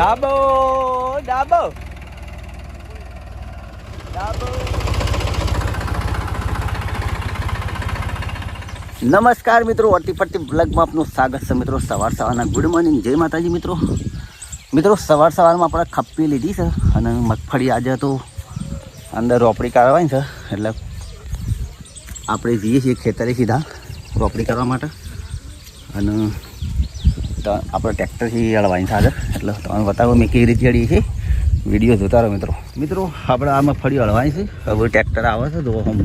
ડાબો ડાબો. ડાબો. નમસ્કાર મિત્રો અટીપટ્ટી બ્લગમાં આપનું સ્વાગત છે મિત્રો. સવાર સવારના ગુડ મોર્નિંગ જય માતાજી મિત્રો. મિત્રો, સવાર સવારમાં આપણે ખપ્પી લીધી છે અને મગફળી આજે તો અંદર રોપડી કાઢવાની છે. એટલે આપણે જઈએ છીએ ખેતરે સીધા રોપડી કરવા માટે. અને આપણે ટ્રેક્ટરથી અડવાની છે. એટલે તમે બતાવો મેં કેવી રીતે અડીએ છીએ વીડિયો જોતા રહો મિત્રો. મિત્રો, આપણે આમાં ફળી અડવાની છે હવે ટ્રેક્ટર આવે છે જો હું.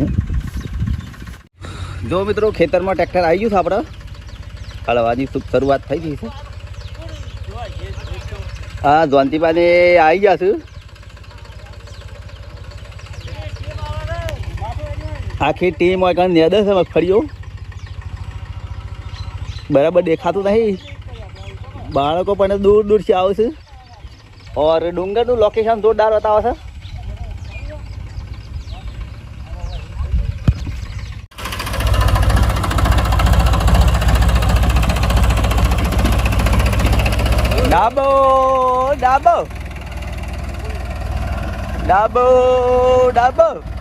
જો મિત્રો, ખેતરમાં ટ્રેક્ટર આવી ગયું છે આપણે. હળવાની શુભ શરૂઆત થઈ ગઈ છે. હા જોનતીપાને આવી ગયા છે. આખી ટીમ હોય કારણ નેદર છે મગફળીઓ બરાબર દેખાતું નહીં. બાળકો પણ દૂર દૂરથી આવે છે. ઓર ડુંગરનું લોકેશન જોરદાર બતાવે છે. ડાબો ડાબો. ડાબો ડાબો.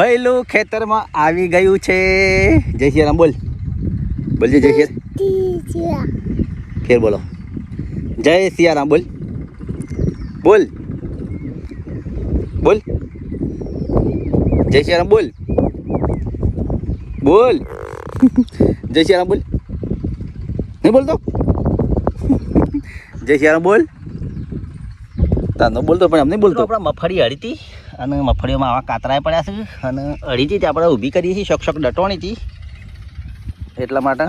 ભૈલું ખેતરમાં આવી ગયું છે. જય શ્રી રામ બોલ. બોલજે, જય શ્રી ફેર બોલો. જય સિયારામ બોલ. બોલ. બોલ. જય શ્રી રામ બોલ. બોલ. જય શ્રી રામ બોલ. નહીં બોલતો? જય શ્રી રામ બોલ તાનો બોલતો પણ એમ નહીં બોલતો? આપણે મફાડી હાડી હતી. અને મફળીઓમાં આવા કાતરાય પડ્યા છે. અને અડી હતી આપણે ઊભી કરીએ છીએ શોક શોક દટોણી એટલા માટે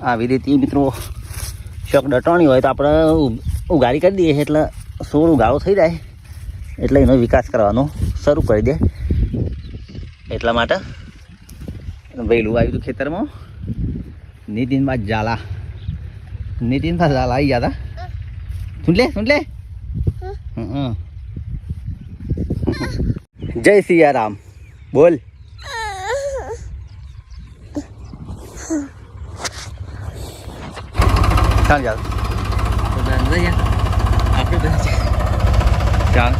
આવી રીતે મિત્રો શક ડટોણી હોય તો આપણે ઉ- ઉગાડી કરી દઈએ એટલે સોળ ઉગાડો થઈ જાય. એટલે એનો વિકાસ કરવાનો શરૂ કરી દે. એટલા માટે વહેલું આવ્યું હતું ખેતરમાં. નીતિનબા ઝાલા. નીતિનભા ઝાલા આવી ગયા હતા. સુન લે સુન લે હં જય સિયારામ. બોલ. ચાલ ચાલ. ચાલ.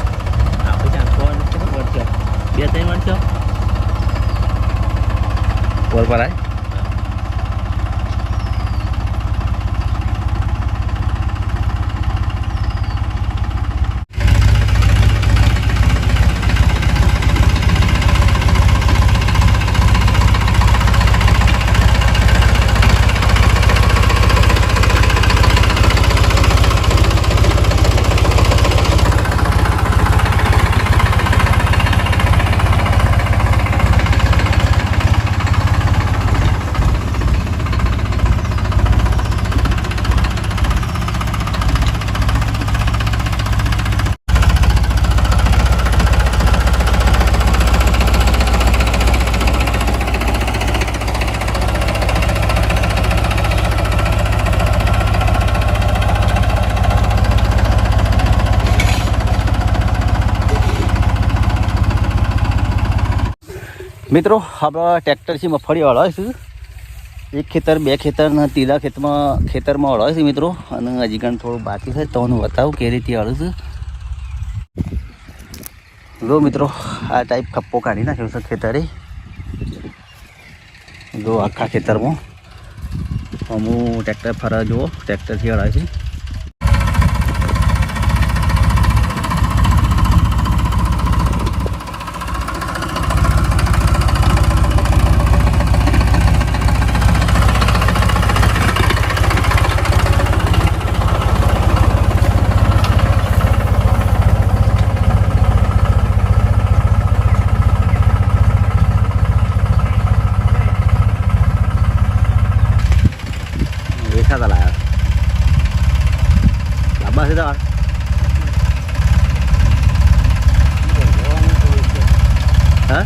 બે ત્રણ વર્ષ બોલ પર આય મિત્રો, આપણા ટ્રેક્ટરથી મગફળી હળાય છે. એક ખેતર, બે ખેતર ને ત્રીજા ખેતરમાં ખેતરમાં હળાય છે મિત્રો. અને હજી પણ થોડું બાકી છે. તો હું બતાવું કે રીતે વળું છું. જો મિત્રો, આ ટાઈપ કપ્પો કાઢી નાખ્યો છે ખેતરે. જો આખા ખેતરમાં. અમુક ટ્રેક્ટર ફરવા જુઓ. ટ્રેક્ટરથી હળાય છે. vì sao ta lại làm bao thế thôi. Hả?